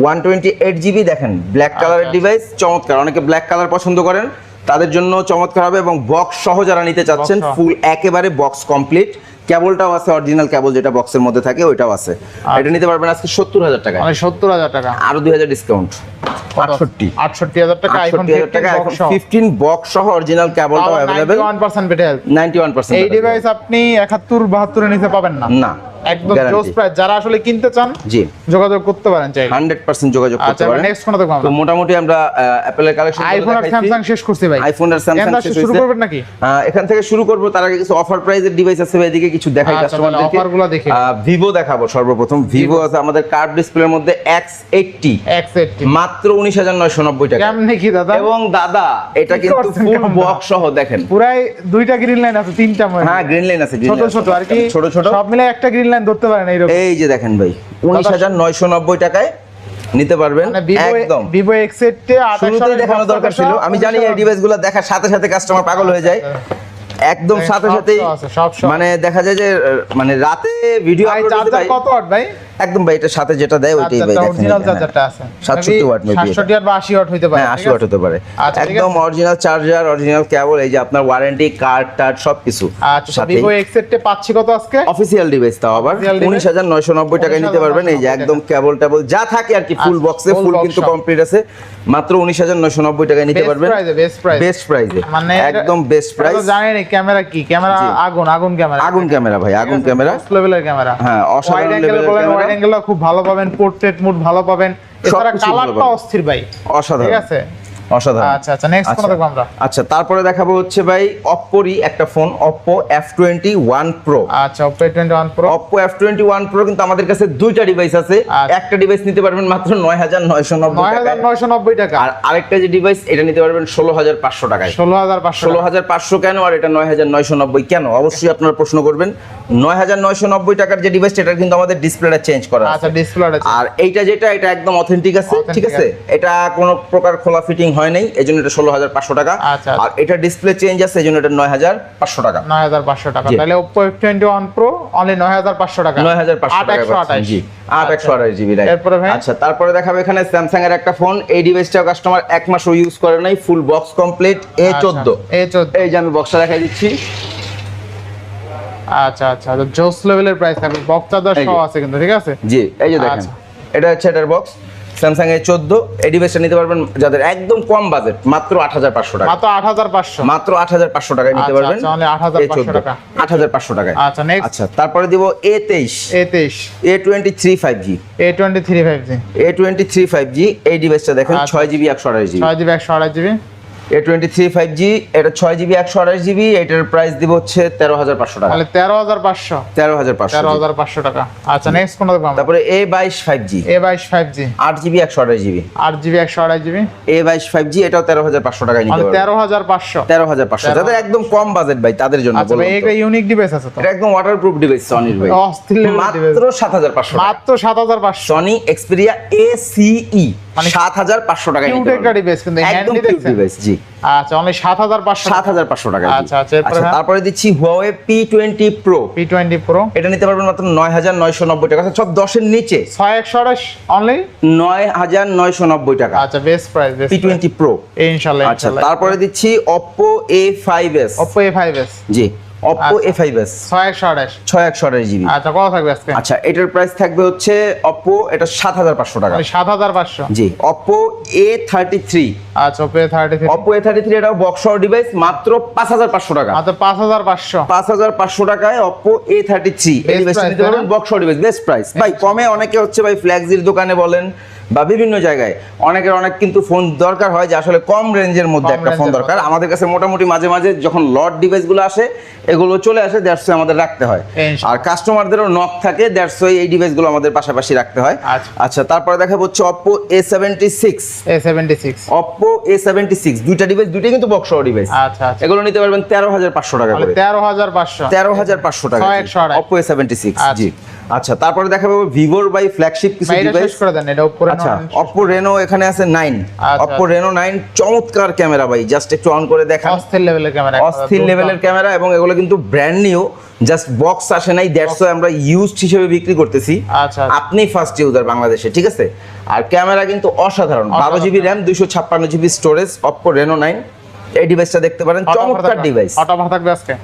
A: ওয়ান টোয়েন্টি এইট জিবি দেখেন ব্ল্যাক কালারের। ডিভাইস চমৎকার। অনেকে ব্ল্যাক কালার পছন্দ করেন তাদের জন্য চমৎকার হবে এবং বক্স সহ যারা নিতে চাচ্ছেন ফুল একেবারে বক্স কমপ্লিট কেবলটাও আছে অরিজিনাল কেবল যেটা বক্সের মধ্যে থাকে ওইটাও আছে। এটা নিতে পারবেন আজকে সত্তর হাজার টাকা
B: মানে সত্তর হাজার টাকা।
A: আরও দুই হাজার ডিসকাউন্ট আটষট্টি।
B: আটষট্টি হাজার টাকা আইফোন
A: টাকা
B: ফিফটিন
A: বক্স সহ। অরিজিনাল কেবলটাও অ্যাভেলেবেল
B: ওয়ান পার্সেন্ট বেটে
A: নাইনটি ওয়ান পার্সেন্ট
B: এই ডিভাইস আপনি একাত্তর বাহাত্তরের নিতে পাবেন না।
A: না।
B: একদম জোস প্রাইস যারা আসলে কিনতে চান
A: জি।
B: যোগাযোগ করতে পারেন চাইলে।
A: হান্ড্রেড পার্সেন্ট যোগাযোগ করতে
B: আচ্ছা
A: পারেন।
B: নেক্সট কোনটা দেখব
A: তো মোটামুটি আমরা অ্যাপেলের কালেকশন
B: আইফোন আর স্যামসাং শেষ করছি ভাই।
A: আইফোন আর স্যামসাং শেষ
B: শুরু করবেন নাকি?
A: এখান থেকে শুরু করব তার আগে কিছু অফার প্রাইজের ডিভাইস আছে এদিকে কিছু দেখাই
B: আচ্ছা,
A: কাস্টমারদেরকে ভিভো দেখাবো সর্বপ্রথম। ভিভো আছে আমাদের কার্ড ডিসপ্লের মধ্যে এক্স এইটটি
B: এক্স এইটটি
A: মাত্র উনিশ হাজার নয়শো নব্বই টাকা।
B: কেমনে কি দাদা?
A: এবং দাদা এটা কিন্তু ফুল বক্স সহ দেখেন।
B: পুরাই দুইটা গ্রিন লাইন আছে তিনটা মনে। হ্যাঁ।
A: গ্রিন লাইন আছে
B: ছোট ছোট আর কি
A: ছোট ছোট।
B: সব মিলে একটা গ্রিন লাইন ধরতে পারেন এইরকম।
A: এই যে দেখেন ভাই উনিশ হাজার নয়শো নব্বই টাকায় নিতে পারবেন।
B: মানে
A: একদম।
B: ভিভো এক্স এইটে
A: শুরুতেই দেখানো দরকার ছিল। আমি জানি এই ডিভাইসগুলো দেখার সাথে সাথে কাস্টমার পাগল হয়ে যায়। একদম
B: সাথে
A: সাথে
B: সব
A: সাথেই মানে দেখা যায় যে মানে রাতে ভিডিও আপলোড
B: কত ওয়াট ভাই?
A: একদম ভাই এটা সাথে যেটা দেয় ওইটাই ভাই দেখেন
B: অরিজিনাল
A: হ্যাঁ।
B: চার্জারটা আছে।
A: 67 watt maybe এটা।
B: 67 ওয়াট বা 80 ওয়াট হতে পারে
A: হ্যাঁ
B: ঠিক
A: আশি ওয়াট হতে পারে।
B: আচ্ছা,
A: একদম অরিজিনাল চার্জার অরিজিনাল কেবল এই যে আপনার ওয়ারেন্টি কার্ড টার্ড সবকিছু।
B: আচ্ছা ভিভো পাচ্ছি কত আজকে?
A: অফিসিয়াল ডিভাইস তাও আবার।
B: Official device?
A: উনিশ হাজার নয়শো নব্বই টাকায় নিতে পারবেন। এই যে একদম কেবল টেবল যা থাকে আর কি ফুল
B: আচ্ছা,
A: বক্সে ফুল কিন্তু কমপ্লিট আছে। মাত্র উনিশ হাজার নয়শো নব্বই টাকায় নিতে পারবেন। বেস্ট প্রাইসে
B: মানে
A: একদম বেস্ট প্রাইস
B: তো জানেনই ক্যামেরা কি? ক্যামেরা আগুন আগুন ক্যামেরা
A: আগুন ক্যামেরা ভাই আগুন ক্যামেরা
B: লেভেলের ক্যামেরা
A: হ্যাঁ, অসাধারণ
B: ওয়াইড অ্যাঙ্গেল অ্যাঙ্গেল খুব ভালো পাবেন পোর্ট্রেট মোড ভালো পাবেন। এছাড়া কালারটা অস্থির ভাই
A: অসাধারণ।
B: ঠিক আছে?
A: অসাধারণ।
B: আচ্ছা আচ্ছা নেক্সট কোন দেখব আমরা?
A: আচ্ছা তারপরে দেখাবো হচ্ছে ভাই অপ্পোরই একটা phone Oppo F twenty one pro
B: আচ্ছা Oppo A21 Pro
A: অপ্পো কিন্তু আমাদের কাছে দুইটা ডিভাইস আছে। একটা ডিভাইস নিতে পারবেন মাত্র নয় হাজার নয়শো নব্বই টাকায়।
B: 9990 টাকা।
A: আর আরেকটা যে ডিভাইস এটা নিতে পারবেন ষোলো হাজার পাঁচশো টাকায়।
B: 16500
A: ষোলো হাজার পাঁচশো কেন আর এটা নয় হাজার নয়শো নব্বই কেন? অবশ্যই আপনারা প্রশ্ন করবেন। নয় হাজার নয়শো নব্বই টাকার যে ডিভাইস এটা কিন্তু আমাদের ডিসপ্লেটা চেঞ্জ করা আছে।
B: আচ্ছা ডিসপ্লে আছে
A: আর এইটা যেটা এটা একদম অথেন্টিক আছে ঠিক আছে? এটা কোনো প্রকার খোলা ফিটিং হয় নাই এই জন্য এটা ষোলো হাজার পাঁচশো টাকা।
B: আচ্ছা,
A: আর এটা ডিসপ্লে চেঞ্জ আছে এই জন্য এটা নয় হাজার পাঁচশো টাকা।
B: 9500 টাকা।
A: জি।
B: তাহলে Oppo F21 Pro অনলি 9500 টাকা।
A: নয় হাজার পাঁচশো টাকা পাচ্ছেন,
B: 8128
A: জি। আট একশো আঠাশ জিবি? আচ্ছা তারপরে দেখাবো এখানে স্যামসাং এর একটা ফোন এই ডিভাইসটাও কাস্টমার এক মাসও ইউজ করে নাই ফুল বক্স কমপ্লিট এ চোদ্দ।
B: A14
A: এই যে আমি বক্সটা দেখাই দিচ্ছি।
B: আচ্ছা আচ্ছা। জোস লেভেলের প্রাইস থাকবে বক্স চার্জার। সহ আছে কিন্তু ঠিক আছে?
A: জি এই যে দেখেন।
B: আচ্ছা।
A: এটা হচ্ছে এটার বক্স স্যামসাং এর চোদ্দ। এই নিতে পারবেন যাদের একদম কম বাজেট মাত্র আট হাজার পাঁচশো টাকা।
B: মাত্র 8500
A: মাত্র আট হাজার পাঁচশো টাকায় নিতে
B: আচ্ছা,
A: পারবেন
B: আচ্ছা, only 8,500 টাকা।
A: আট হাজার পাঁচশো টাকায়।
B: আচ্ছা নেক্সট
A: আচ্ছা তারপরে দিব এ তেইশ।
B: A23
A: A twenty three five G.
B: A23 5G
A: A twenty three five G এই ডিভাইসটা দেখেন। ছয় জিবি একশো আঠাশ GB.
B: 6GB 128GB
A: A twenty three five G এটা ছয় জিবি একশো আঠাশ জিবি এটার প্রাইস দিব হচ্ছে তেরো হাজার পাঁচশো টাকা।
B: তাহলে 13500
A: তেরো হাজার পাঁচশো
B: 13500 টাকা। আচ্ছা নেক্সট কোন দেখব
A: তারপরে এ বাইশ ফাইভ জি
B: A22 5G
A: আট জিবি একশো আঠাশ জিবি
B: 8GB 128GB
A: এ বাইশ ফাইভ জি এটাও তেরো হাজার পাঁচশো টাকায় নিতে
B: অনলি
A: পারবেন
B: 13500
A: তেরো হাজার পাঁচশো। যাদের একদম কম বাজেট ভাই তাদের জন্য
B: আচ্ছা ভাই। ইউনিক ডিভাইস আছে তো।
A: এটা একদম ওয়াটারপ্রুফ ডিভাইস সনির ভাই।
B: অস্থির।
A: মাত্র সাত হাজার পাঁচশো
B: মাত্র 7500
A: সনি এক্সপেরিয়া এ সিই
B: মানে
A: সাত হাজার পাঁচশো টাকায়
B: কিউট একটা ডিভাইস কিন্তু
A: একদম কিউট ডিভাইস জি।
B: আচ্ছা অনলি 7500
A: সাত হাজার পাঁচশো টাকা
B: আচ্ছা, আচ্ছা, হ্যাঁ?
A: তারপরে দিচ্ছি Huawei P twenty pro
B: P20 Pro
A: এটা নিতে পারবেন মাত্র নয় হাজার নয়শো নব্বই টাকা সব দশের নিচে।
B: 6128 অনলি
A: নয় হাজার নয়শো নব্বই টাকা।
B: আচ্ছা best price best
A: P twenty pro
B: ইনশাআল্লাহ
A: আচ্ছা তারপরে দিচ্ছি ফাইভ এস
B: Oppo A5s
A: জি। এ ফাইভ এস
B: 6128
A: ছয় একশো আঠাশ জিবি
B: আচ্ছা কত থাকবে আজকে?
A: আচ্ছা এটার প্রাইস থাকবে হচ্ছে অপ্পো এটা সাত হাজার পাঁচশো টাকা।
B: মানে 7500
A: জি অপ্পো এ থার্টি থ্রি
B: আচ্ছা Oppo A33
A: Oppo A thirty three এটাও বক্স ডিভাইস মাত্র পাঁচ হাজার পাঁচশো টাকা।
B: মাত্র 5500
A: পাঁচ হাজার পাঁচশো টাকায় অপ্পো এ থার্টি থ্রি এই
B: Best
A: ডিভাইসটা নিতে পারবেন? বক্স ডিভাইস বেস্ট প্রাইস ভাই কমে অনেকে হচ্ছে ভাই ফ্ল্যাগজির দোকানে বলেন বা বিভিন্ন জায়গায়। অনেকের অনেক কিন্তু ফোন দরকার হয় যে আসলে কম রেঞ্জের মধ্যে একটা ফোন দরকার। আমাদের কাছে মোটামুটি মাঝে মাঝে যখন লট ডিভাইসগুলো আসে এগুলো চলে আসে দ্যাটস আমাদের রাখতে হয়। আর কাস্টমারদেরও নক থাকে দ্যাটস এই ডিভাইসগুলো আমাদের পাশাপাশি রাখতে হয়।
B: আচ্ছা।
A: আচ্ছা তারপরে দেখা হচ্ছে Oppo A seventy six
B: A76
A: Oppo A seventy six দুইটা ডিভাইস দুইটাই কিন্তু বক্স ডিভাইস
B: আচ্ছা আচ্ছা।
A: এগুলো নিতে পারবেন তেরো হাজার পাঁচশো টাকা
B: তাহলে
A: করে।
B: 13500
A: তেরো হাজার পাঁচশো টাকা। অপো এ সেভেন্টি সিক্স
B: আচ্ছা।
A: জি। আচ্ছা তারপরে দেখা পাবো ভিভোর বাই ফ্ল্যাগশিপ কিছু ডিভাইস
B: করে দেন এটা উপরে
A: আচ্ছা অপো রেনো এখানে আছে নাইন
B: আচ্ছা,
A: অপো
B: আচ্ছা।
A: রেনো নাইন চমৎকার ক্যামেরা ভাই জাস্ট একটু অন করে দেখান।
B: অস্থির লেভেলের ক্যামেরা
A: অস্থির লেভেলের ক্যামেরা এবং এগুলো কিন্তু ব্র্যান্ড নিউ জাস্ট বক্স আসে নাই দ্যাটস আমরা ইউজড হিসেবে বিক্রি করতেছি।
B: আচ্ছা
A: আপনি ফার্স্ট ইউজার বাংলাদেশে ঠিক আছে? আর ক্যামেরা কিন্তু অসাধারণ বারো। জিবি র্যাম দুইশো ছাপ্পান্ন GB storage Oppo Reno nine এই ডিভাইসটা দেখতে পারেন চমৎকার ডিভাইস
B: হট অফার থাকবে আজকে?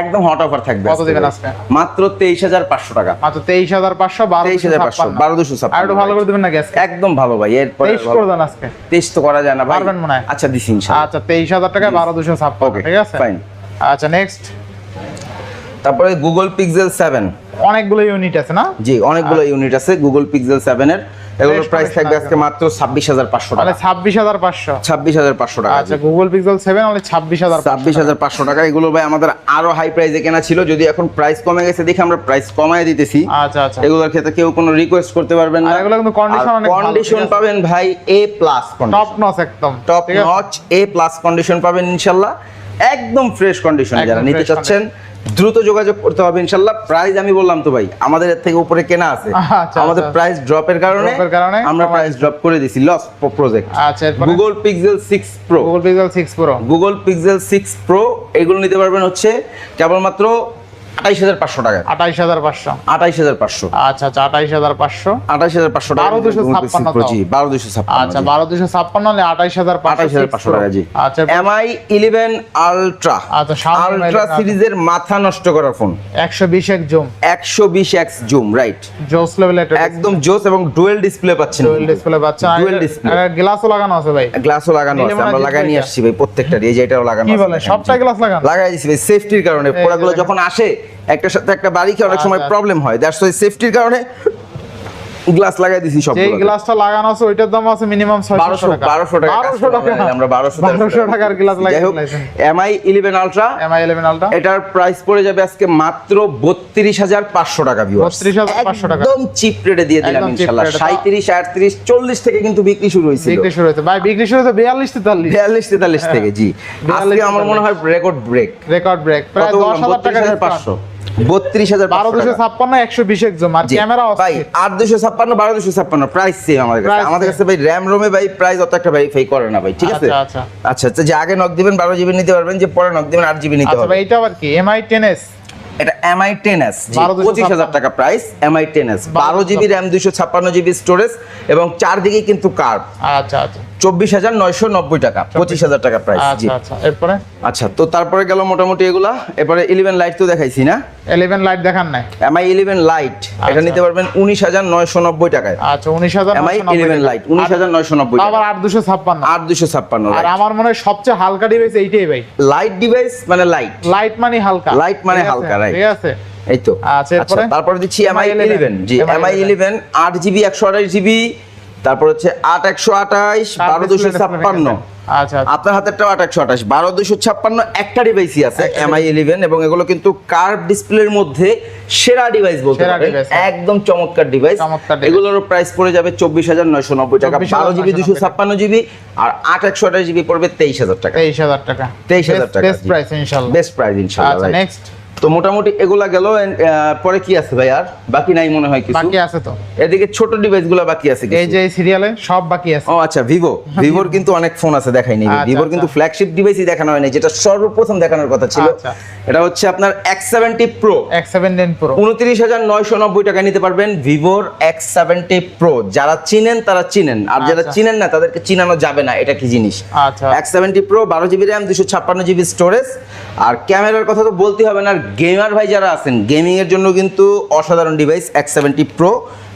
A: একদম হট অফার থাকবে
B: কত দিবেন আজকে?
A: মাত্র তেইশ হাজার পাঁচশো টাকা।
B: মাত্র 23500
A: তেইশ হাজার পাঁচশো
B: 12256
A: বারো দুশো
B: আর একটু ভালো করে দিবেন নাকি আজকে
A: একদম ভালো ভাই এরপরে
B: 23 করে দেন আজকে।
A: তেইশ তো করা যায় না ভাই।
B: পারবেন মনে হয়।
A: আচ্ছা দিছি ইনশাআল্লাহ
B: আচ্ছা 23000 টাকায় 12256
A: ওকে
B: ঠিক আছে?
A: ফাইন
B: আচ্ছা নেক্সট
A: তারপরে গুগল পিক্সেল সেভেন
B: অনেকগুলো ইউনিট আছে না?
A: জি অনেকগুলো ইউনিট আছে গুগল পিক্সেল সেভেন এর। এগুলোর প্রাইস থাকবে আজকে মাত্র ছাব্বিশ হাজার পাঁচশো
B: তাহলে
A: টাকা
B: 26500
A: ছাব্বিশ হাজার পাঁচশো টাকা
B: আচ্ছা গুগল পিক্সেল 7 অনলি 26500
A: ছাব্বিশ হাজার পাঁচশো টাকা। এগুলো ভাই আমাদের আরও হাই প্রাইসে কেনা ছিল যদি এখন প্রাইস কমে গেছে দেখে আমরা প্রাইস কমায় দিতেছি।
B: আচ্ছা আচ্ছা।
A: এগুলোর ক্ষেত্রে কেউ কোনো রিকোয়েস্ট করতে পারবেন না।
B: এগুলো কিন্তু condition অনেক ভালো,
A: কন্ডিশন পাবেন ভাই এ প্লাস
B: টপ নচ একদম
A: top notch A plus condition পাবেন ইনশাল্লাহ। একদম ফ্রেশ কন্ডিশন যারা নিতে চাচ্ছেন। দ্রুত যোগাযোগ করতে হবে ইনশাল্লাহ। প্রাইস আমি বললাম তো ভাই আমাদের এর থেকে উপরে কেনা আছে।
B: আচ্ছা,
A: আমাদের
B: আচ্ছা।
A: প্রাইস ড্রপের কারণে আমরা প্রাইস ড্রপ করে দিছি লস প্রজেক্ট
B: আচ্ছা
A: Google Pixel 6 pro
B: Google Pixel 6 pro
A: Google Pixel 6 pro এগুলো নিতে পারবেন হচ্ছে কেবলমাত্র আঠাইশ হাজার পাঁচশো টাকা।
B: আঠাইশ হাজার পাঁচশো।
A: আঠাইশ হাজার পাঁচশো।
B: আচ্ছা আচ্ছা আঠাইশ হাজার পাঁচশো।
A: আঠাইশ হাজার পাঁচশো টাকা
B: 1256 তাও।
A: জি বারো দুশো ছাপ্পান্ন
B: আচ্ছা বারো দুশো ছাপ্পান্ন হলে আঠাইশ হাজার
A: আঠাইশ হাজার পাঁচশো টাকা জি।
B: আচ্ছা
A: এমআই ইলেভেন আলট্রা।
B: আচ্ছা,
A: আলট্রা সিরিজের মাথা নষ্ট করা ফোন।
B: একশো বিশ এক জুম
A: একশো বিশ এক্স জুম রাইট
B: জোস লেভেল
A: একদম জোস এবং ডুয়েল ডিসপ্লে পাচ্ছেন।
B: ডুয়েল ডিসপ্লে পাচ্ছেন। গ্লাসও লাগানো আছে ভাই।
A: গ্লাসও লাগানো আছে। আমরা লাগাই নিয়ে আসছি ভাই প্রত্যেকটার এই যে এটাও লাগানো
B: কি বলে?
A: জি।
B: গ্লাস লাগানো?
A: লাগাই দিছি ভাই। সেফটির কারণে পোড়াগুলো যখন আসে একটার সাথে একটা বাড়ি খেয়ে অনেক সময়
B: আচ্ছা।
A: প্রবলেম হয় দ্যাটস ওয়াই সেফটির কারণে গ্লাস লাগাই দিছি সব
B: যেই গ্লাসটা লাগানো আছে ওইটার দাম আছে মিনিমাম ছয়শো
A: বারোশো
B: টাকা।
A: বারোশো টাকা
B: বারোশো টাকা।
A: আমরা বারোশো
B: বারোশো টাকার গ্লাস লাগাই
A: হোক Mi eleven ultra
B: Mi eleven ultra
A: এটার প্রাইস পড়ে যাবে আজকে মাত্র বত্রিশ হাজার পাঁচশো টাকা viewers।
B: 32,500 টাকা।
A: একদম চিপ রেটে দিয়ে দিলাম
B: এ।
A: সাঁত্রিশ আটত্রিশ চল্লিশ থেকে কিন্তু বিক্রি শুরু হয়েছিল।
B: বিক্রি শুরু হয়েছে। ভাই বিক্রি শুরু হয়েছে বিয়াল্লিশ তেতাল্লিশ।
A: বিয়াল্লিশ তেতাল্লিশ থেকে জি। আজকে আমার মনে হয় রেকর্ড ব্রেক
B: রেকর্ড ব্রেক প্রায়
A: কত
B: দশ হাজার টাকা
A: পাঁচশো। বত্রিশ হাজার
B: বারো দুশো ছাপ্পান্ন একশো বিশ এক আর ক্যামেরা
A: ভাই আট দুশো ছাপ্পান্ন বারো দুশো ছাপ্পান্ন প্রাইস সেম আমাদের কাছে। আমাদের কাছে ভাই র্যাম রোমে ভাই প্রাইস অত একটা ভেরিফাই করে না ভাই ঠিক আছে?
B: আচ্ছা, আচ্ছা।
A: আচ্ছা যে আগে নক দিবেন বারো জিবি নিতে পারবেন যে পরে নক দিবেন আট জিবি নিতে হবে
B: এটা আবার কি? এমআই টেন এস
A: এটা এমআই টেন এস
B: 12,256
A: পঁচিশ হাজার টাকা প্রাইস এমআই টেন এস বারো জিবি র্যাম দুশো ছাপ্পান্ন জিবি স্টোরেজ এবং চারদিকে কিন্তু কার্ভ
B: আচ্ছা আচ্ছা।
A: চব্বিশ হাজার নয়শো নব্বই টাকা পঁচিশ হাজার টাকা প্রাইস
B: আচ্ছা আচ্ছা এরপরে?
A: আচ্ছা তো তারপরে গেল মোটামুটি এগুলা এরপরে ইলেভেন লাইট তো দেখাইছি না?
B: ইলেভেন লাইট দেখান নাই?
A: এমআই ইলেভেন লাইট এটা
B: আচ্ছা।
A: নিতে পারবেন উনিশ হাজার নয়শো নব্বই টাকায়।
B: আচ্ছা উনিশ হাজার
A: এমআই ইলেভেন লাইট উনিশ হাজার নয়শো নব্বই
B: আবার আট দুশো ছাপ্পান্ন।
A: আট দুশো ছাপ্পান্ন
B: আর আমার মনে হয় সবচেয়ে হালকা ডিভাইস এইটাই ভাই।
A: লাইট ডিভাইস মানে লাইট
B: লাইট মানে হালকা।
A: Light মানে হালকা, right.
B: ঠিক আছে।
A: এই তো।
B: আচ্ছা,
A: তারপরে দিচ্ছি এমআই
B: MI 11
A: ইলেভেন জি এমআই ইলেভেন আট জিবি একশো আঠাশ জিবি তারপর হচ্ছে আট একশো আঠাইশ
B: তার
A: বারো দুশো ছাপ্পান্ন।
B: আচ্ছা আচ্ছা।
A: আপনার হাতেরটাও আট একশো আঠাশ বারো দুশো ছাপ্পান্ন একটা ডিভাইসই আছে এমআই ইলেভেন এবং এগুলো কিন্তু কার্ভ ডিসপ্লের মধ্যে সেরা ডিভাইস বলতে পারেন।
B: হ্যাঁ।
A: একদম চমৎকার ডিভাইস এগুলোর প্রাইস পড়ে যাবে চব্বিশ হাজার নয়শো নব্বই টাকা।
B: 24,990
A: বারো জিবি দুশো ছাপ্পান্ন জিবি আর আট একশো আঠাশ জিবি পড়বে তেইশ হাজার টাকা।
B: তেইশ হাজার টাকা।
A: 23,000 টাকা,
B: বেস্ট প্রাইস ইনশাল্লাহ।
A: বেস্ট প্রাইস ইনশাআল্লাহ
B: আচ্ছা নেক্সট
A: তো মোটামুটি এগুলা গেল পরে কি আছে ভাই আর? বাকি নাই মনে হয় কিছু?
B: বাকি আছে তো।
A: এদিকে ছোট ডিভাইসগুলো বাকি আছে কিছু।
B: এই যে সিরিয়ালে সব বাকি আছে।
A: ও আচ্ছা ভিভো ভিভোর কিন্তু অনেক ফোন আছে দেখাইনি।
B: আচ্ছা,
A: ভিভোর কিন্তু। ফ্ল্যাগশিপ ডিভাইসই দেখানো হয়নি যেটা সর্বপ্রথম দেখানোর কথা ছিল।
B: আচ্ছা।
A: এটা হচ্ছে আপনার X seventy pro
B: X seventeen pro
A: উনত্রিশ হাজার নয়শো নব্বই টাকা নিতে পারবেন ভিভোর এক্স সেভেন্টি প্রো যারা চিনেন তারা চিনেন। আর যারা
B: আচ্ছা।
A: চিনেন না তাদেরকে চিনানো যাবে না এটা কি জিনিস?
B: আচ্ছা।
A: এক্স সেভেন্টি প্রো বারো জিবি র্যাম দুশো ছাপ্পান্ন জিবি স্টোরেজ আর ক্যামেরার কথা তো বলতে হবে না আর গেমার ভাই যারা আছেন গেমিংয়ের জন্য কিন্তু অসাধারণ ডিভাইস এক্স সেভেন্টি প্রো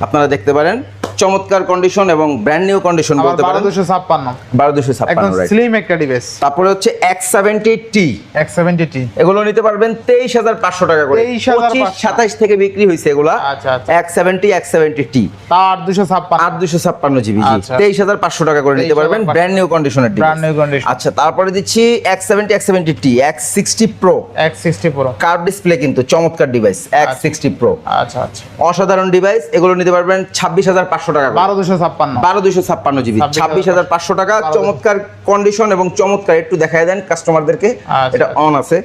A: আপনারা দেখতে পারেন। চমৎকার কন্ডিশন এবং ব্র্যান্ড নিউ কন্ডিশন বলতে পারেন।
B: দুশো ছাপ্পান্ন।
A: বারো দুশো
B: একদম স্লিম একটা ডিভাইস
A: তারপরে হচ্ছে X seventy T
B: X seventy T
A: এগুলো নিতে পারবেন তেইশ হাজার পাঁচশো টাকা করে।
B: 23,500
A: সাতাইশ থেকে বিক্রি হয়েছে এগুলা।
B: আচ্ছা, আচ্ছা।
A: X seventy X seventy T
B: তা আট দুশো ছাপ্পান্ন।
A: আট দুশো ছাপ্পান্ন জিবি
B: আচ্ছা।
A: তেইশ হাজার পাঁচশো টাকা করে নিতে পারবেন
B: 23,500
A: ব্র্যান্ড নিউ কন্ডিশনের
B: Brand new condition।
A: আচ্ছা তারপরে দিচ্ছি X seventy X seventy T X sixty pro
B: X sixty pro
A: curve display কিন্তু চমৎকার ডিভাইস এক্স সিক্সটি প্রো
B: আচ্ছা আচ্ছা।
A: অসাধারণ ডিভাইস এগুলো নিতে পারবেন ছাব্বিশ হাজার পাঁচশো টাকা
B: বারো দুশো ছাপ্পান্ন।
A: বারো দুশো ছাপ্পান্ন জিবি।
B: 26,500
A: ছাব্বিশ হাজার পাঁচশো টাকা। চমৎকার কন্ডিশন এবং চমৎকার একটু দেখায় দেন কাস্টমারদেরকে
B: আচ্ছা,
A: এটা অন আছে।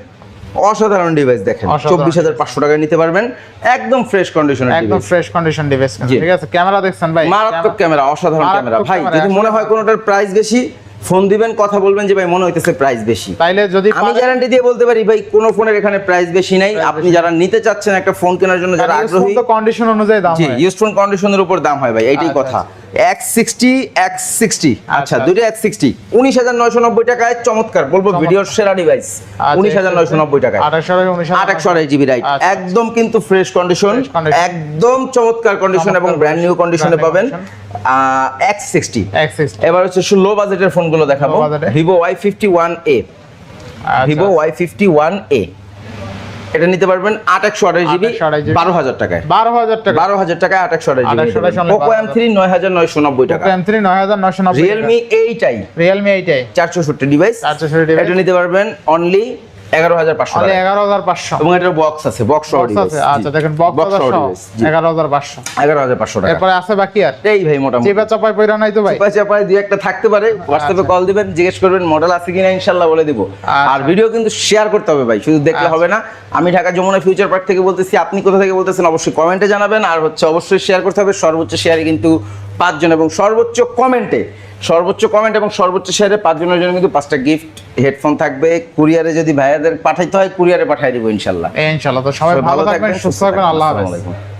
A: অসাধারণ ডিভাইস দেখেন। চব্বিশ হাজার পাঁচশো টাকায় নিতে পারবেন। একদম ফ্রেশ কন্ডিশনের
B: একদম ফ্রেশ কন্ডিশন ডিভাইস ঠিক আছে? ক্যামেরা দেখছেন ভাই?
A: মারাত্মক ক্যামেরা। অসাধারণ ক্যামেরা। ভাই যদি মনে হয় কোনোটার প্রাইস বেশি ফোন দিবেন কথা বলবেন যে ভাই মনে হইতেছে প্রাইস বেশি।
B: তাইলে যদি
A: আমি গ্যারান্টি দিয়ে বলতে পারি ভাই কোন ফোনের এখানে প্রাইস বেশি নাই। আপনি যারা নিতে চাচ্ছেন একটা ফোন কেনার জন্য যারা আগ্রহী
B: তো কন্ডিশন অনুযায়ী দাম হয়।
A: ইউজ ফোন কন্ডিশনের উপর দাম হয় ভাই এইটাই
B: আচ্ছা,
A: কথা। এক্স সিক্সটি এক্স সিক্সটি আচ্ছা। দুটো এক্স সিক্সটি উনিশ হাজার নয়শো নব্বই টাকায় চমৎকার। বলব ভিডিওর সেরা ডিভাইস উনিশ হাজার নয়শো নব্বই টাকায়। আট একশো আড়াই জিবি রাইট
B: আচ্ছা।
A: একদম কিন্তু ফ্রেশ কন্ডিশন একদম চমৎকার কন্ডিশন এবং ব্র্যান্ড নিউ কন্ডিশনে পাবেন। এক্স সিক্সটি এবার হচ্ছে লো বাজেটের ফোনগুলো দেখাবো? Vivo Y fifty one A. Vivo Y fifty one A এটা নিতে পারবেন আট একশো আঠাশ জিবি
B: 828 GB
A: বারো হাজার টাকায়।
B: বারো হাজার টাকা
A: বারো হাজার টাকায় আট একশো আঠাশ জিবি পোকো এম থ্রি নয় হাজার নয়শো নব্বই টাকা
B: এম থ্রি নয় হাজার নয়শো নব্বই
A: রিয়েলমি এইটাই
B: রিয়েলমি এইটাই
A: চারশো ডিভাইস
B: চারশো ডিভাইস
A: এটা নিতে পারবেন অনলি এগারো হাজার পাঁচশো
B: এগারো হাজার পাঁচশো।
A: এবং এটার বক্স আছে বক্স
B: বক্স আছে আচ্ছা দেখেন বক্স এগারো হাজার পাঁচশো।
A: এগারো হাজার পাঁচশো টাকা।
B: এরপরে আছে বাকি আর?
A: এই ভাই মোটামুটি।
B: চেপা চাপায় পয়রা নাই তো ভাই?
A: চাপায় চাপায় দুই একটা থাকতে পারে হোয়াটসঅ্যাপে কল দিবেন জিজ্ঞেস করবেন মডেল আছে কিনা ইনশাল্লাহ বলে দিব। আর ভিডিও কিন্তু শেয়ার করতে হবে ভাই শুধু দেখলে হবে না। আমি ঢাকা যমুনা ফিউচার পার্ক থেকে বলতেছি আপনি কোথা থেকে বলতেছেন অবশ্যই কমেন্টে জানাবেন আর হচ্ছে অবশ্যই শেয়ার করতে হবে। সর্বোচ্চ শেয়ারে কিন্তু পাঁচজন এবং সর্বোচ্চ কমেন্টে সর্বোচ্চ কমেন্ট এবং সর্বোচ্চ শেয়ারে পাঁচজনের জন্য কিন্তু পাঁচটা গিফট হেডফোন থাকবে। কুরিয়ারে যদি ভাইয়াদের পাঠাইতে হয় কুরিয়ারে পাঠিয়ে দিব ইনশাল্লাহ।
B: ইনশাল্লাহ। তো সবাই ভালো থাকবেন সুস্থ থাকবেন আল্লাহ হাফেজ।